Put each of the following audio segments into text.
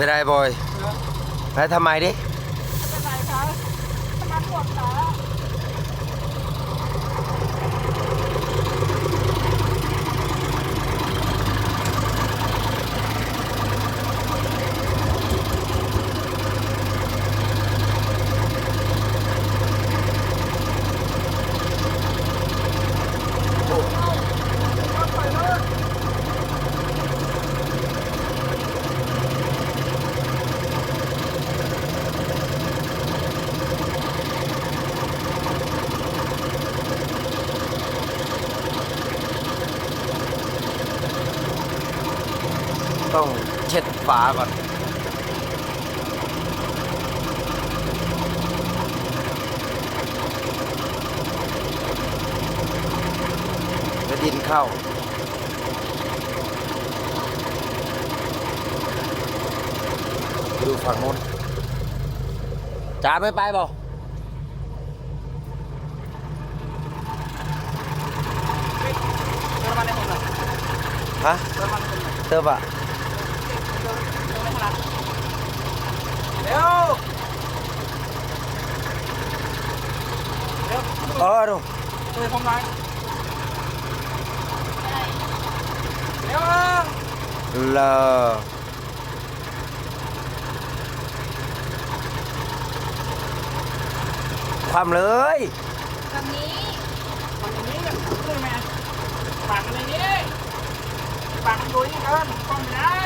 เป็นไรบอยแล้วทำไมดิเป็นไรคะทำไมปวดขา ต้องเช็ดฝาก่อนแล้วดินเข้าไปดูฝั่งโน้นจ่าไม่ไปบ่เดินมาในผมเลยฮะเดินมาในผมเลยเติบอะ เดินเดินไม่ถนัดเร็วเร็วเออดูเดินผมหน่อยเร็วเลอความเลยแบบนี้มันอย่างนี้อย่างนี้ไหมปากมันอย่างนี้ปากมันอยู่นี่เกินป้องไม่ได้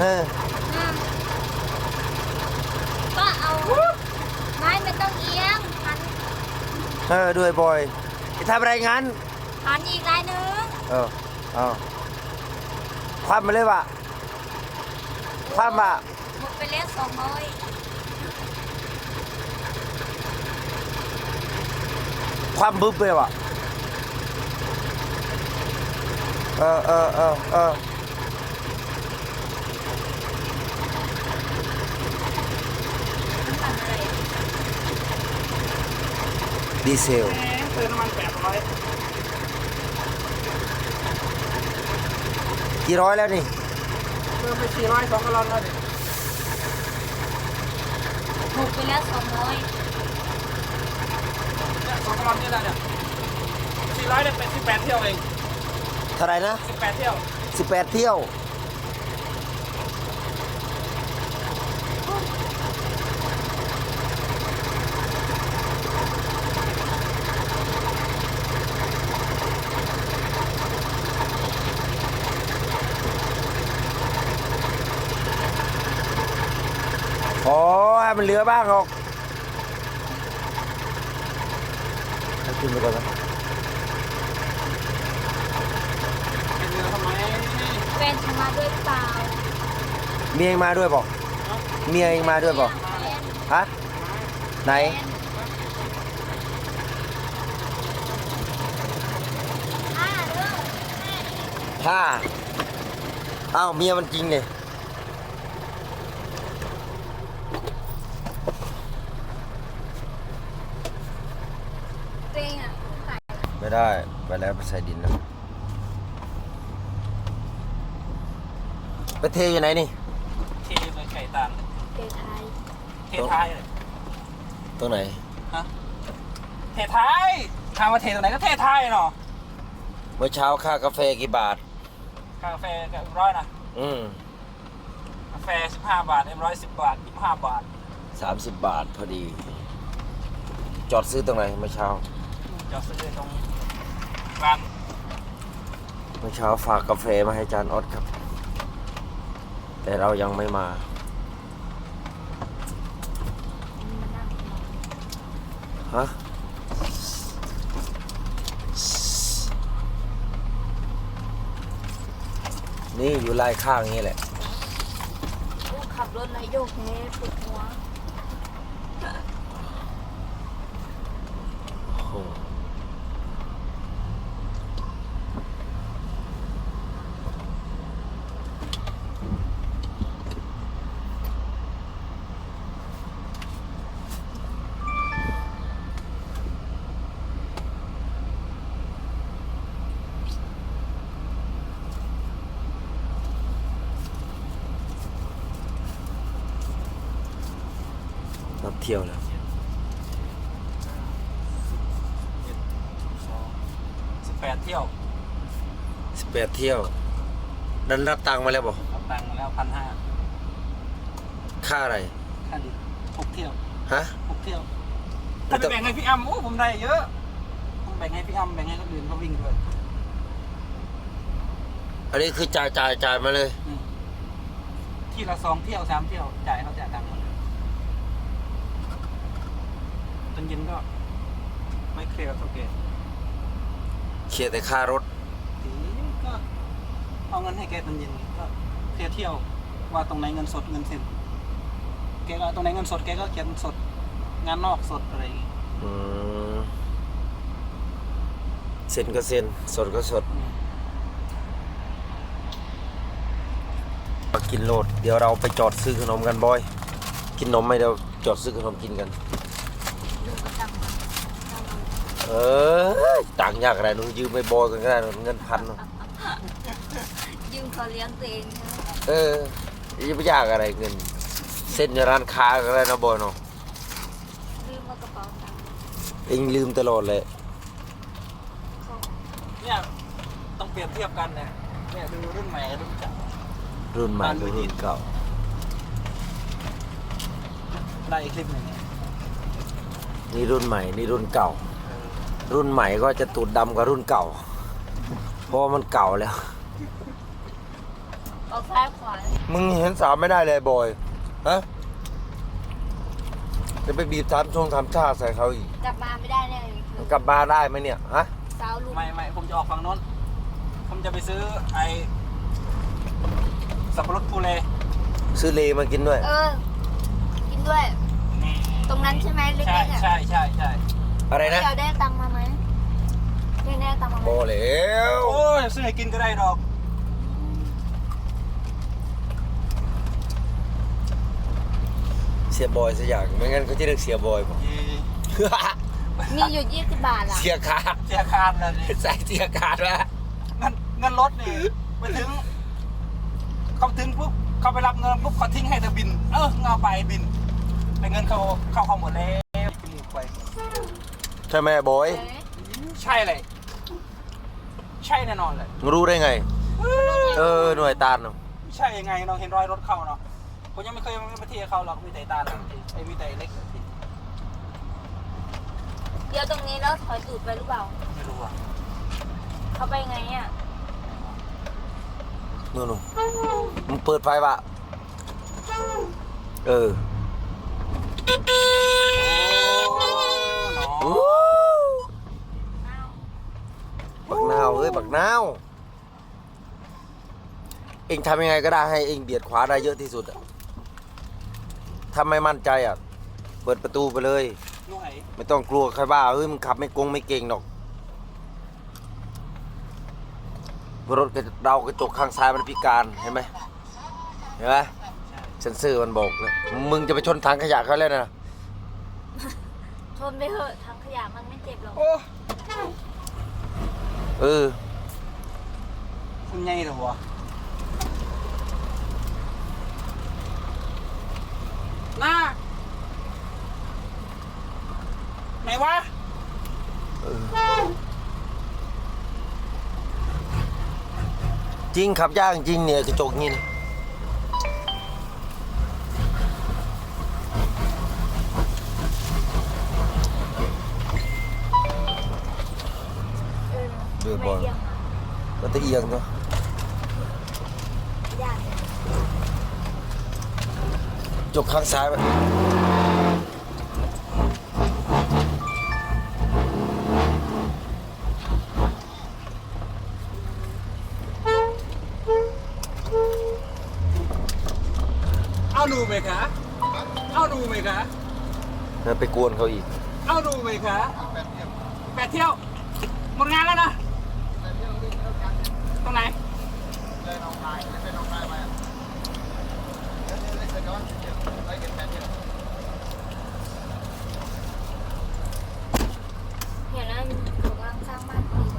เอออืมก็เอาไม้ไม่ต้องเอียงหันเออด้วยบอยจะทำอะไรงั้น หันอีกลายหนึงเออเอาความมาเลยวะความอะหมดไปแล้วสองร้อยความบึ้บเลยวะ เออเออเออเออน้ำตาลอะไรดีเซลแหมเติมน้ำมันแปดร้อยกี่ร้อยแล้วนี่เติมไปสี่ร้อยสองกะลอนแล้วดิหมดไปแล้วสองร้อยเนี่ยสองกะลอนนี่แหละเนี่ยสี่ร้อยเนี่ยเป็นสิบแปดเที่ยวเอง เท่าไหรนะสิบแปดเที่ยวสิบแปดเที่ยว โอ้ให้มันเหลือบ้างหรอกให้กินไปก่อนนะ เป็นเรือทำไม แฟนจะมาด้วยเปล่าเมียเองมาด้วยบอกเมียเองมาด้วยบอกแฟนฮะไหน แฟนอ่าเรื่องห้าอ้าวเมียมันจริงเนี่ยเรงอะใส่ไม่ได้ ไปแล้วไปใส่ดินแล้ว ไปเทอยู่ไหนนี่ เทไปไข่ต่างเกไทยเทท้ายเลยตรงไหน ฮะเทท้ายถามว่าเทตรงไหนก็เทท้ายเนาะเมื่อเช้าค่ากาแฟกี่บาท กาแฟกับร้อยนะอืมกาแฟสิบห้าบาทเอ็มร้อยสิบบาทยี่ห้าบาทสามสิบบาทพอดี จอดซื้อตรงไหนเมื่อเช้า จะซื้อตรงร้าน เมื่อเช้าฝากกาแฟมาให้จานออดครับ แต่เรายังไม่มาฮะนี่อยู่ลายข้างนี้แหละขับรถไล้วโยกแฮปวดหัว บเที่ยวแล้วสองสิบแปดเที่ยวสิบแปดเที่ยว ดันรับตังค์มาแล้วบอกเอาตังค์มาแล้วพันห้าค่าอะไรค่าดิหกเที่ยวฮะหกเที่ยวถ้าไปแบ่งให้พี่อ้ำโอ้ผมได้เยอะผมแบ่งให้พี่อ้ำแบ่งให้คนอื่นเขาวิ่งด้วยอันนี้คือจ่ายจ่ายจ่ายมาเลยอืมที่ละสองเที่ยวสามเที่ยวจ่ายเขาจ่ายตังค์หมดเลย ตอนเย็นก็ ไม่เคลียร์กับโอเคเคลียร์แต่ค่ารถ ทีนี้ก็เอาเงินให้แกตอนเย็นก็เคลียร์เที่ยวว่าตรงไหนเงินสดเงินเซ็นแกก็ตรงไหนเงินสดแกก็เขียนสด งานนอกสดอะไรอย่างงี้อืมเซ็นก็เซ็นสดก็สดอืมมากินโลด เดี๋ยวเราไปจอดซื้อขนมกันบอย กินนมไหมเดี๋ยวจอดซื้อขนมกินกัน ลูกก็ตังมาตังมา เออต่างค์ยากอะไรหนูยืมไปบอยกันก็ได้หนูเงินพันหนูยืมเขาเลี้ยงตัวเองนะเออจะไม่ยากอะไรเงิน เส้นในร้านค้าก็ได้นะบอยเนาะลืมมากระเป๋าตังค์เองลืมตลอดเลยเขาเนี่ยต้องเปรียบเทียบกันนะเนี่ยดูรุ่นใหม่กับรุ่นเก่ารุ่นใหม่บ้านหรือรุ่นรุ่นเก่า ได้อีกคลิปหนึ่งเนี่ยนี่รุ่นใหม่นี่รุ่นเก่า รุ่นใหม่ก็จะตูดดำกว่ารุ่นเก่า เพราะว่ามันเก่าแล้วเอาซ้ายขวาเนี่ยมึงเห็นสาวไม่ได้เลยบอยฮะจะไปบีบสามชงสามชาใส่เขาอีกกลับมาไม่ได้แน่เลยมันกลับมาได้ไหมเนี่ยฮะสาวลูกไม่ไม่ผมจะออกฝั่งโน้น ผมจะไปซื้อไอ้สับปะรดภูเลซื้อเลมากินด้วย เออ กินด้วย ตรงนั้นใช่ไหมเล็ใช่กๆอะใช่ใช่ใช่ อะไรนะเดี๋ยวได้ตังค์มาไหมเดี๋ยวได้ตังค์มาไหมบอแล้วโอ้ยซื้อให้กินก็ได้ดอกเสียบอยสักอย่างไม่งั้นเขาจะเรียกเสียบอยบอกเย่มีอยู่ยี่สิบบาทอะเสียขาดเสียคาดเลยนี่ใส่เสียขาดวะเงินเงินรถนี่ไปถึง เขาถึงปุ๊บเขาไปรับเงินปุ๊บเขาทิ้งให้แต่บิน เออเงาไปบินแต่เงินเขาเข้าเขาหมดแล้วจมูกไป ใช่ไหมบอยใช่เลย ใช่แน่นอนเลยมึงรู้ได้ไง เออหน่วยตาลเนอะใช่ยังไงเราเห็นรอยรถเข้าเนาะผมยังไม่เคยมาเที่ยวเขาหรอกมีแต่ตาหลังทีไอ้มีแต่เล็กทีเดี๋ยวตรงนี้แล้วถอยตูดไปหรือเปล่า ไม่รู้อะเขาไปไงอะนู่นนู่นมึงเปิดไฟปะเออโอ้อู้ นาว เองทำยังไงก็ได้ให้เองเบียดขวาได้เยอะที่สุดอะถ้าไม่มั่นใจอะ เปิดประตูไปเลย ลูกไหนไม่ต้องกลัวใครบ้าเฮ้ยมึงขับไม่กงไม่เก่งหรอก รถเรากระจกข้างซ้ายมันพิการเห็นไหมเห็นไหมเซนเซอร์มันบอกเลยมึงจะไปชนถังขยะเขาแล้วนะทนไปเถอะทางขยะมันไม่เจ็บหรอก โอ้ เออ คุณใหญ่เหรอวะหน้าไหนวะจริงขับยากจริงเนี่ยกระจกนี่นะเออเดือบไม่อลเยี่ยมอะมันจะเอียงเนาะยากเลย จกข้างซ้ายไปเอาดูไหมคะเอาดูไหมคะแล้วไปกวนเขาอีก เอาดูไหมคะแปดเที่ยว หมดงานแล้วนะตรงไหน เห็นแล้วหนูกำลังสร้างบ้านพอดี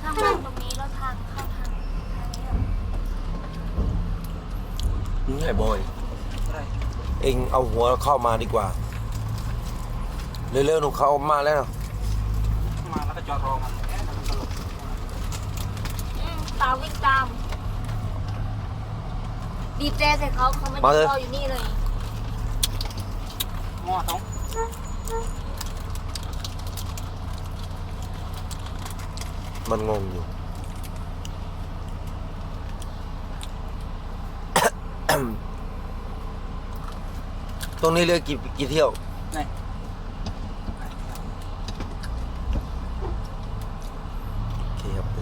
สร้างบ้านตรงนี้แล้วทางเข้าทางทางนี้อะอ้บอยอะไรเองเอาหัวเข้ามาดีกว่า เร็วๆหนูเข้ามาแล้ว จอดรอมันเอ๊ะมันตลกอืมตามวิ่งตามบีบแตรใส่เขาเขาไม่มาเลยรออยู่นี่เลยง้อต้องมันงงอยู่ ตรงนี้เรียกกี่กี่เที่ยว ไหนโอเคครับใน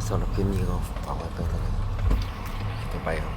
สำหรับคลิปนี้ก็ฝากไว้เพียงเท่านี้ต่อไปครับ